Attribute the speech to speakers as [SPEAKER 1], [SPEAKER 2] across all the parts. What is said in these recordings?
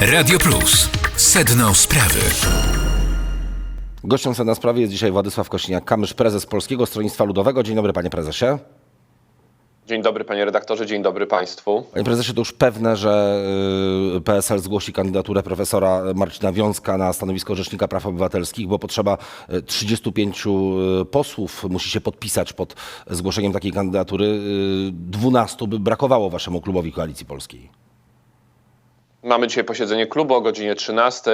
[SPEAKER 1] Radio Plus. Sedno sprawy.
[SPEAKER 2] Gościem na sprawie jest dzisiaj Władysław Kośniak-Kamysz, prezes Polskiego Stronnictwa Ludowego. Dzień dobry, panie prezesie.
[SPEAKER 3] Dzień dobry panie redaktorze, dzień dobry państwu.
[SPEAKER 2] Panie prezesie, to już pewne, że y, PSL zgłosi kandydaturę profesora Marcina Wiązka na stanowisko Rzecznika Praw Obywatelskich, bo potrzeba y, 35 y, posłów musi się podpisać pod zgłoszeniem takiej kandydatury. Y, 12 by brakowało waszemu klubowi Koalicji Polskiej.
[SPEAKER 3] Mamy dzisiaj posiedzenie klubu o godzinie 13.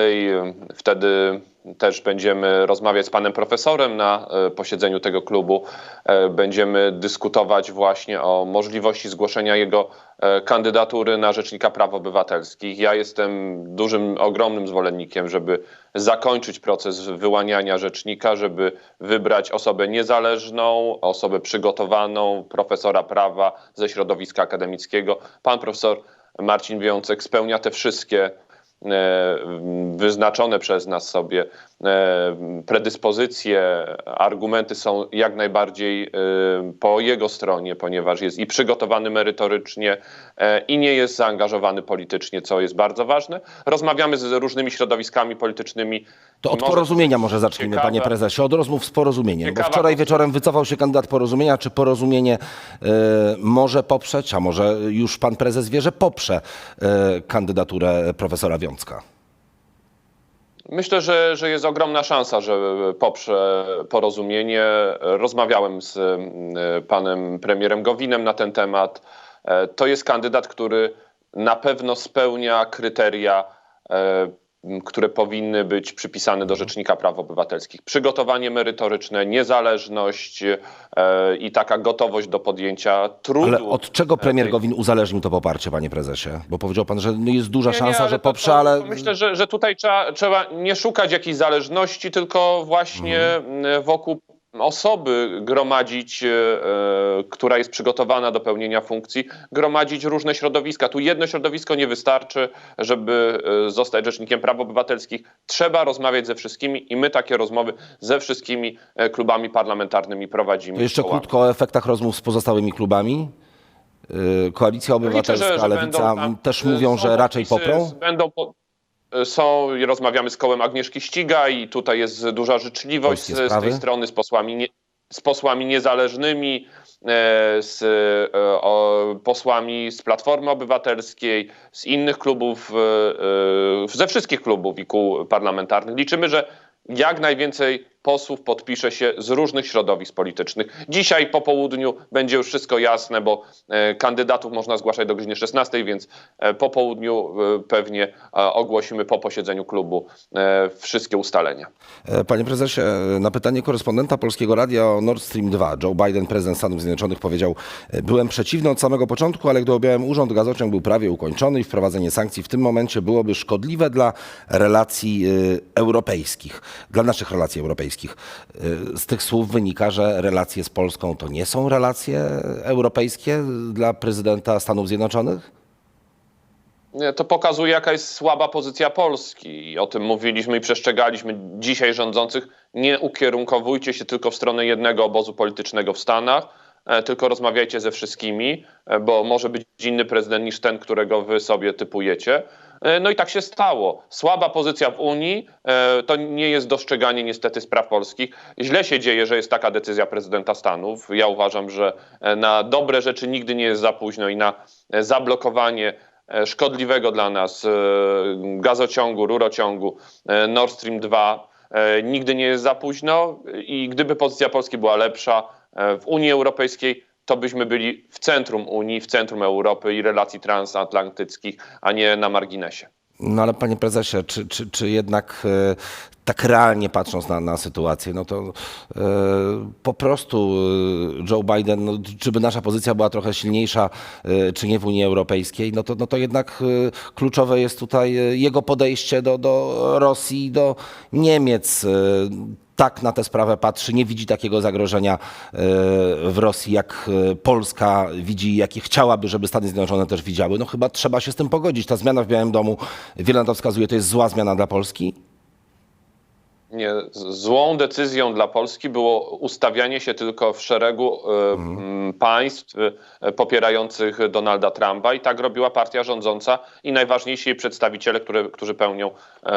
[SPEAKER 3] Wtedy też będziemy rozmawiać z panem profesorem na e, posiedzeniu tego klubu. E, Będziemy dyskutować właśnie o możliwości zgłoszenia jego e, kandydatury na Rzecznika Praw Obywatelskich. Ja jestem dużym, ogromnym zwolennikiem, żeby zakończyć proces wyłaniania rzecznika, żeby wybrać osobę niezależną, osobę przygotowaną, profesora prawa ze środowiska akademickiego. Pan profesor Marcin Wiącek spełnia te wszystkie e, wyznaczone przez nas sobie e, predyspozycje, argumenty są jak najbardziej e, po jego stronie, ponieważ jest i przygotowany merytorycznie i nie jest zaangażowany politycznie, co jest bardzo ważne. Rozmawiamy z różnymi środowiskami politycznymi.
[SPEAKER 2] To od
[SPEAKER 3] Może
[SPEAKER 2] porozumienia może zacznijmy,
[SPEAKER 3] ciekawe.
[SPEAKER 2] panie prezesie, od rozmów z porozumieniem. Bo wczoraj wieczorem wycofał się kandydat porozumienia. Czy porozumienie y, może poprzeć, a może już pan prezes wie, że poprze y, kandydaturę profesora Wiązka?
[SPEAKER 3] Myślę, że, że jest ogromna szansa, że poprze porozumienie. Rozmawiałem z e, panem premierem Gowinem na ten temat. E, To jest kandydat, który na pewno spełnia kryteria, e, które powinny być przypisane do Rzecznika Praw Obywatelskich. Przygotowanie merytoryczne, niezależność e, i taka gotowość do podjęcia trudu.
[SPEAKER 2] Ale od czego premier
[SPEAKER 3] tej-
[SPEAKER 2] Gowin uzależnił to poparcie, panie prezesie? Bo powiedział pan, że no jest duża
[SPEAKER 3] Nie, nie,
[SPEAKER 2] szansa,
[SPEAKER 3] ale
[SPEAKER 2] że poprze,
[SPEAKER 3] to-
[SPEAKER 2] ale...
[SPEAKER 3] to Myślę, że, że tutaj trzeba, trzeba nie szukać jakiejś zależności, tylko właśnie
[SPEAKER 2] Mhm.
[SPEAKER 3] wokół osoby gromadzić, e, e, która jest przygotowana do pełnienia funkcji, gromadzić różne środowiska. Tu jedno środowisko nie wystarczy, żeby e, zostać rzecznikiem praw obywatelskich. Trzeba rozmawiać ze wszystkimi i my takie rozmowy ze wszystkimi klubami parlamentarnymi prowadzimy.
[SPEAKER 2] To jeszcze krótko o efektach rozmów z pozostałymi klubami. Koalicja
[SPEAKER 3] Liczę,
[SPEAKER 2] Obywatelska,
[SPEAKER 3] że, że
[SPEAKER 2] Lewica
[SPEAKER 3] tam,
[SPEAKER 2] też mówią, że raczej poprą.
[SPEAKER 3] Będą po, są, i rozmawiamy z kołem Agnieszki Ściga i tutaj jest duża życzliwość z, z tej strony z posłami, nie, z posłami niezależnymi, e, z e, o, posłami z Platformy Obywatelskiej, z innych klubów, e, ze wszystkich klubów i kół parlamentarnych. Liczymy, że jak najwięcej posłów podpisze się z różnych środowisk politycznych. Dzisiaj po południu będzie już wszystko jasne, bo e, kandydatów można zgłaszać do godziny 16, więc e, po południu e, pewnie ogłosimy po posiedzeniu klubu wszystkie ustalenia.
[SPEAKER 2] Panie prezesie, na pytanie korespondenta Polskiego Radia o Nord Stream 2, Joe Biden, prezydent Stanów Zjednoczonych, powiedział: Byłem przeciwny od samego początku, ale gdy objąłem urząd, gazociąg był prawie ukończony i wprowadzenie sankcji w tym momencie byłoby szkodliwe dla relacji europejskich, dla naszych relacji europejskich. E, Z tych słów wynika, że relacje z Polską to nie są relacje europejskie dla prezydenta Stanów Zjednoczonych?
[SPEAKER 3] To pokazuje, jaka jest słaba pozycja Polski. I o tym mówiliśmy i przestrzegaliśmy dzisiaj rządzących. Nie ukierunkowujcie się tylko w stronę jednego obozu politycznego w Stanach, e, tylko rozmawiajcie ze wszystkimi, e, bo może być inny prezydent niż ten, którego wy sobie typujecie. E, No i tak się stało. Słaba pozycja w Unii e, to nie jest dostrzeganie niestety spraw polskich. Źle się dzieje, że jest taka decyzja prezydenta Stanów. Ja uważam, że e, na dobre rzeczy nigdy nie jest za późno i na zablokowanie szkodliwego dla nas gazociągu, rurociągu Nord Stream 2 e, nigdy nie jest za późno i gdyby pozycja Polski była lepsza w Unii Europejskiej, to byśmy byli w centrum Unii, w centrum Europy i relacji transatlantyckich, a nie na marginesie.
[SPEAKER 2] No ale panie prezesie, czy, czy, czy jednak e, tak realnie patrząc na, na sytuację, no to e, po prostu e, Joe Biden, no, czy by nasza pozycja była trochę silniejsza, czy nie w Unii Europejskiej, no to, no to jednak kluczowe jest tutaj jego podejście do, do Rosji, do Niemiec. Tak na tę sprawę patrzy, nie widzi takiego zagrożenia e, w Rosji, jak e, Polska widzi, jakie chciałaby, żeby Stany Zjednoczone też widziały. No chyba trzeba się z tym pogodzić. Ta zmiana w Białym Domu, wiele na to wskazuje, to jest zła zmiana dla Polski.
[SPEAKER 3] Złą decyzją dla Polski było ustawianie się tylko w szeregu e, m, państw e, popierających Donalda Trumpa i tak robiła partia rządząca i najważniejsi jej przedstawiciele, które, którzy pełnią e,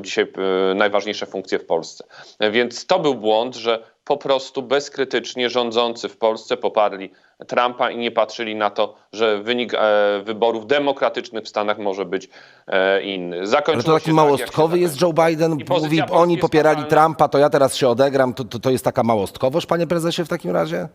[SPEAKER 3] dzisiaj najważniejsze funkcje w Polsce. Więc to był błąd, że po prostu bezkrytycznie rządzący w Polsce poparli Trumpa i nie patrzyli na to, że wynik e, wyborów demokratycznych w Stanach może być e, inny.
[SPEAKER 2] Ale
[SPEAKER 3] Zakończyło
[SPEAKER 2] to taki
[SPEAKER 3] tak,
[SPEAKER 2] małostkowy jest Joe Biden, mówi, oni popierali
[SPEAKER 3] fatalna.
[SPEAKER 2] Trumpa, to ja teraz się odegram, to, to, to jest taka małostkowość, panie prezesie, w takim razie?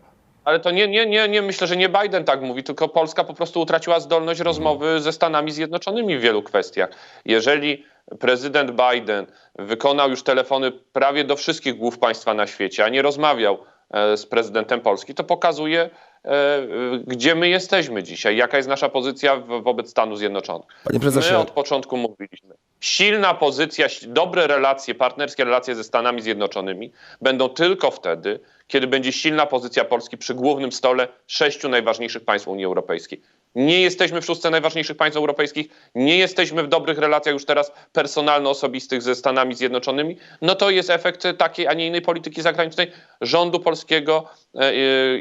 [SPEAKER 3] Ale to nie, nie, nie, nie myślę, że nie Biden tak mówi, tylko Polska po prostu utraciła zdolność rozmowy ze Stanami Zjednoczonymi w wielu kwestiach. Jeżeli prezydent Biden wykonał już telefony prawie do wszystkich głów państwa na świecie, a nie rozmawiał z prezydentem Polski, to pokazuje, e, e, gdzie my jesteśmy dzisiaj, jaka jest nasza pozycja wobec Stanów Zjednoczonych.
[SPEAKER 2] Panie prezesie,
[SPEAKER 3] My od początku mówiliśmy. Silna pozycja, dobre relacje, partnerskie relacje ze Stanami Zjednoczonymi będą tylko wtedy, kiedy będzie silna pozycja Polski przy głównym stole sześciu najważniejszych państw Unii Europejskiej. Nie jesteśmy w szóstce najważniejszych państw europejskich, nie jesteśmy w dobrych relacjach już teraz personalno-osobistych ze Stanami Zjednoczonymi. No to jest efekt takiej, a nie innej polityki zagranicznej rządu polskiego, e,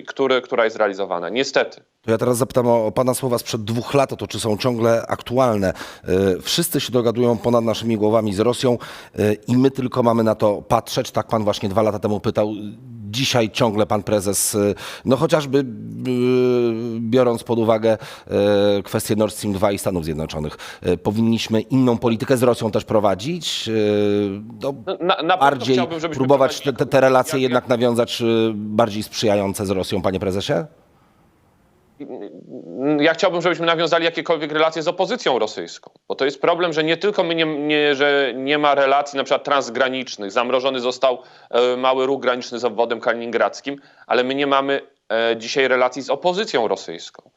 [SPEAKER 3] który, która jest realizowana. Niestety.
[SPEAKER 2] To ja teraz zapytam o, Pana słowa sprzed dwóch lat, to czy są ciągle aktualne. Y, Wszyscy się dogadują ponad naszymi głowami z Rosją y, i my tylko mamy na to patrzeć. Tak Pan właśnie dwa lata temu pytał. Dzisiaj ciągle Pan Prezes, y, no chociażby y, biorąc pod uwagę y, kwestię Nord Stream 2 i Stanów Zjednoczonych, powinniśmy inną politykę z Rosją też prowadzić? Y, No,
[SPEAKER 3] Na, na
[SPEAKER 2] bardziej próbować te, te, te relacje
[SPEAKER 3] jak-
[SPEAKER 2] jednak nawiązać y, bardziej sprzyjające z Rosją, Panie Prezesie?
[SPEAKER 3] Ja chciałbym, żebyśmy nawiązali jakiekolwiek relacje z opozycją rosyjską, bo to jest problem, że nie tylko my nie, nie, że nie ma relacji na przykład transgranicznych, zamrożony został e, mały ruch graniczny z obwodem kaliningradzkim, ale my nie mamy e, dzisiaj relacji z opozycją rosyjską.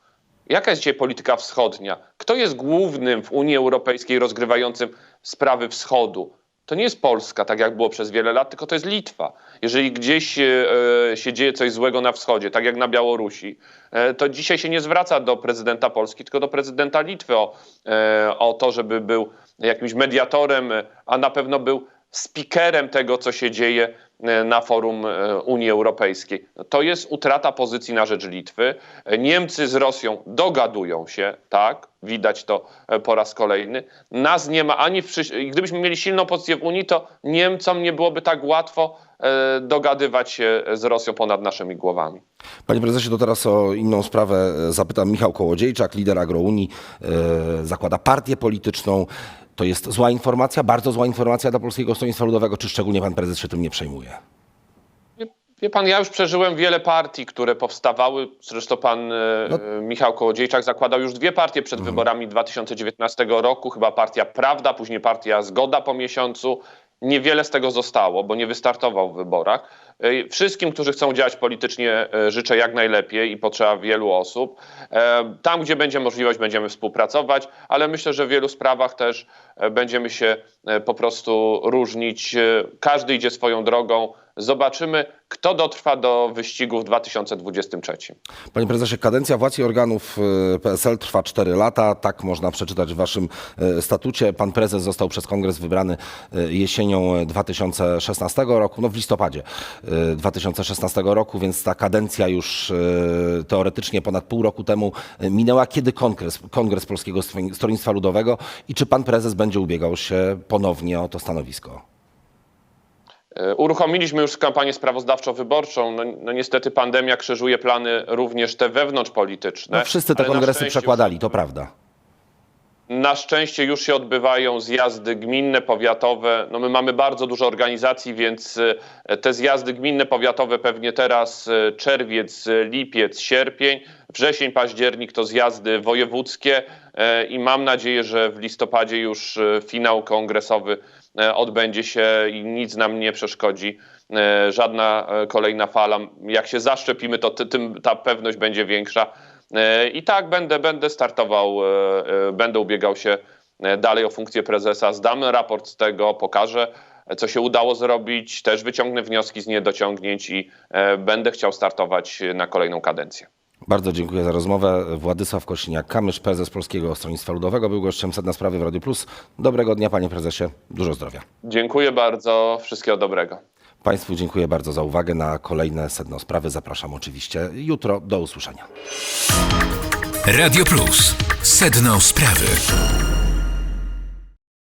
[SPEAKER 3] Jaka jest dzisiaj polityka wschodnia? Kto jest głównym w Unii Europejskiej rozgrywającym sprawy wschodu? To nie jest Polska, tak jak było przez wiele lat, tylko to jest Litwa. Jeżeli gdzieś e, e, się dzieje coś złego na wschodzie, tak jak na Białorusi, e, to dzisiaj się nie zwraca do prezydenta Polski, tylko do prezydenta Litwy o, e, o to, żeby był jakimś mediatorem, e, a na pewno był speakerem tego, co się dzieje e, na forum e, Unii Europejskiej. To jest utrata pozycji na rzecz Litwy. Niemcy z Rosją dogadują się, tak, widać to e, po raz kolejny. Nas nie ma ani w Gdybyśmy mieli silną pozycję w Unii, to Niemcom nie byłoby tak łatwo dogadywać się z Rosją ponad naszymi głowami.
[SPEAKER 2] Panie prezesie, to teraz o inną sprawę zapytam. Michał Kołodziejczak, lider Agrounii, zakłada partię polityczną. To jest zła informacja, bardzo zła informacja dla Polskiego Stronnictwa Ludowego, czy szczególnie pan prezes się tym nie przejmuje?
[SPEAKER 3] Wie, pan, ja już przeżyłem wiele partii, które powstawały. Zresztą pan e,
[SPEAKER 2] No.
[SPEAKER 3] Michał Kołodziejczak zakładał już dwie partie przed wyborami 2019 roku. Chyba partia Prawda, później partia Zgoda po miesiącu. Niewiele z tego zostało, bo nie wystartował w wyborach. E, Wszystkim, którzy chcą działać politycznie, e, życzę jak najlepiej i potrzeba wielu osób. E, Tam, gdzie będzie możliwość, będziemy współpracować, ale myślę, że w wielu sprawach też będziemy się po prostu różnić. Każdy idzie swoją drogą. Zobaczymy, kto dotrwa do wyścigu w 2023.
[SPEAKER 2] Panie prezesie, kadencja władz i organów e, PSL trwa 4 lata. Tak można przeczytać w waszym e, statucie. Pan prezes został przez kongres wybrany e, jesienią 2016 roku, no w listopadzie e, 2016 roku, więc ta kadencja już teoretycznie ponad pół roku temu minęła. Kiedy kongres, kongres Polskiego Stron- Stronnictwa Ludowego i czy pan prezes będzie ubiegał się ponownie o to stanowisko?
[SPEAKER 3] E, Uruchomiliśmy już kampanię sprawozdawczo-wyborczą. No, no niestety pandemia krzyżuje plany również te wewnątrzpolityczne.
[SPEAKER 2] No, wszyscy te kongresy przekładali, to prawda.
[SPEAKER 3] Na szczęście już się odbywają zjazdy gminne, powiatowe. No my mamy bardzo dużo organizacji, więc e, te zjazdy gminne, powiatowe pewnie teraz e, czerwiec, lipiec, sierpień, wrzesień, październik to zjazdy wojewódzkie i mam nadzieję, że w listopadzie już finał kongresowy odbędzie się i nic nam nie przeszkodzi. e, Żadna e, kolejna fala. Jak się zaszczepimy, to ty- tym ta pewność będzie większa. E, I tak będę, będę startował, e, e, będę ubiegał się e, dalej o funkcję prezesa. Zdam raport z tego, pokażę, e, co się udało zrobić, też wyciągnę wnioski z niedociągnięć i e, będę chciał startować na kolejną kadencję.
[SPEAKER 2] Bardzo dziękuję za rozmowę. Władysław Kosiniak-Kamysz, prezes Polskiego Stronnictwa Ludowego, był gościem Sedna Sprawy w Radiu Plus. Dobrego dnia, panie prezesie. Dużo zdrowia.
[SPEAKER 3] Dziękuję bardzo, wszystkiego dobrego.
[SPEAKER 2] Państwu dziękuję bardzo za uwagę. Na kolejne Sedno Sprawy zapraszam oczywiście jutro. Do usłyszenia.
[SPEAKER 1] Radio Plus. Sedno sprawy.